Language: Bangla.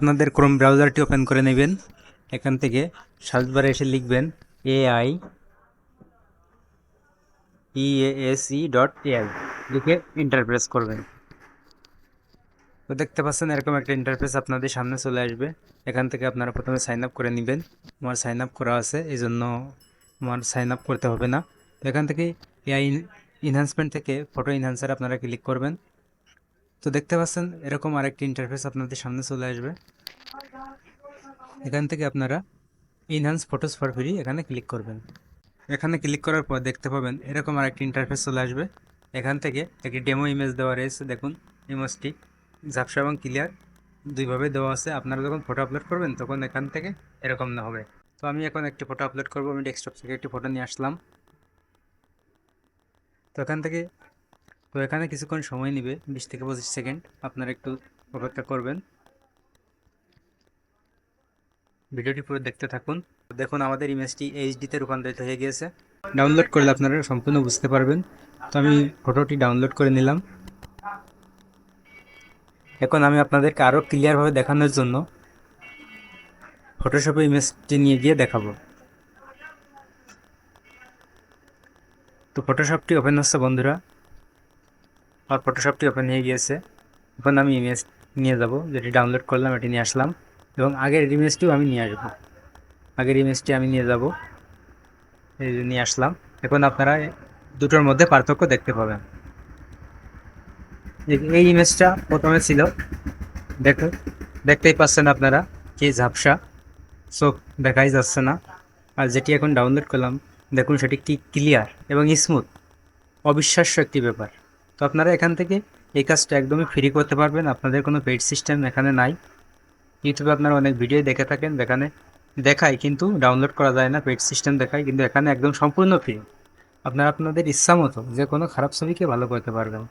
আপনাদের ক্রোম ব্রাউজারটি ওপেন করে নেবেন। এখান থেকে সার্চ বারে এসে লিখবেন AI E A S E dot AI লিখে ইন্টারপ্রেস করবেন। তো দেখতে পাচ্ছেন এরকম একটা ইন্টারফেস আপনাদের সামনে চলে আসবে। এখান থেকে আপনারা প্রথমে সাইন আপ করে নেবেন। আমার সাইন আপ করা আছে এই জন্য আমার সাইন আপ করতে হবে না। তো এখান থেকে এআই ইনহ্যান্সমেন্ট থেকে ফটো ইনহ্যান্সার আপনারা ক্লিক করবেন। তো দেখতে পাচ্ছেন, এরকম আরেকটি ইন্টারফেস আপনাদের সামনে চলে আসবে। এখান থেকে আপনারা ইনহ্যান্স ফটোস ফর ফ্রি এখানে ক্লিক করবেন। এখানে ক্লিক করার পর দেখতে পাবেন, এরকম আরেকটি ইন্টারফেস চলে আসবে। এখান থেকে একটি ডেমো ইমেজ দেওয়া রয়েছে, দেখুন ইমেজটি ঝাপসা এবং ক্লিয়ার দুইভাবে দেওয়া আছে। আপনারা যখন ফটো আপলোড করবেন, তখন এখান থেকে এরকম না হবে। তো আমি এখন একটি ফটো আপলোড করব, আমি ডেস্কটপ থেকে একটি ফটো নিয়ে আসলাম। তো এখান থেকে তো এখানে কিছুক্ষণ সময় নেবে, বিশ থেকে পঁচিশ সেকেন্ড। আপনারা একটু অপেক্ষা করবেন। ভিডিওটি পুরো দেখতে থাকুন। দেখুন, আমাদের ইমেজটি এইচডিতে রূপান্তরিত হয়ে গিয়েছে। ডাউনলোড করলে আপনারা সম্পূর্ণ বুঝতে পারবেন। তো আমি ফটোটি ডাউনলোড করে নিলাম। এখন আমি আপনাদেরকে আরও ক্লিয়ারভাবে দেখানোর জন্য ফটোশপে ইমেজটি নিয়ে গিয়ে দেখাবো। তো ফটোশপটি ওপেন হচ্ছে বন্ধুরা। আর ফটোশপটি ওপেন হয়ে গিয়েছে। এখন আমি ইমেজ নিয়ে যাব, যেটি ডাউনলোড করলাম, এটি নিয়ে আসলাম, এবং আগের ইমেজটিও আমি নিয়ে আসব। আগের ইমেজটি আমি নিয়ে যাব, এই নিয়ে আসলাম। এখন আপনারা দুটোর মধ্যে পার্থক্য দেখতে পাবেন। এই ইমেজটা প্রথমে ছিল দেখো দেখতেই পাচ্ছেন আপনারা কি ঝাপসা। চোখ দেখাই যাচ্ছে না। আর যেটি এখন ডাউনলোড করলাম, দেখুন সেটি কি ক্লিয়ার এবং স্মুথ অবিশ্বাস্য একটি ব্যাপার। তো আপনারা এখান থেকে এই কাজটা একদমই ফ্রি করতে পারবেন। আপনাদের কোনো পেড সিস্টেম এখানে নাই। ইউটিউবে আপনারা অনেক ভিডিও দেখে থাকেন, যেখানে দেখায় কিন্তু ডাউনলোড করা যায় না পেড সিস্টেম দেখায়, কিন্তু এখানে একদম সম্পূর্ণ ফ্রি আপনারা আপনাদের ইচ্ছা মতো যে কোনো খারাপ ছবিকে ভালো করতে পারবেন।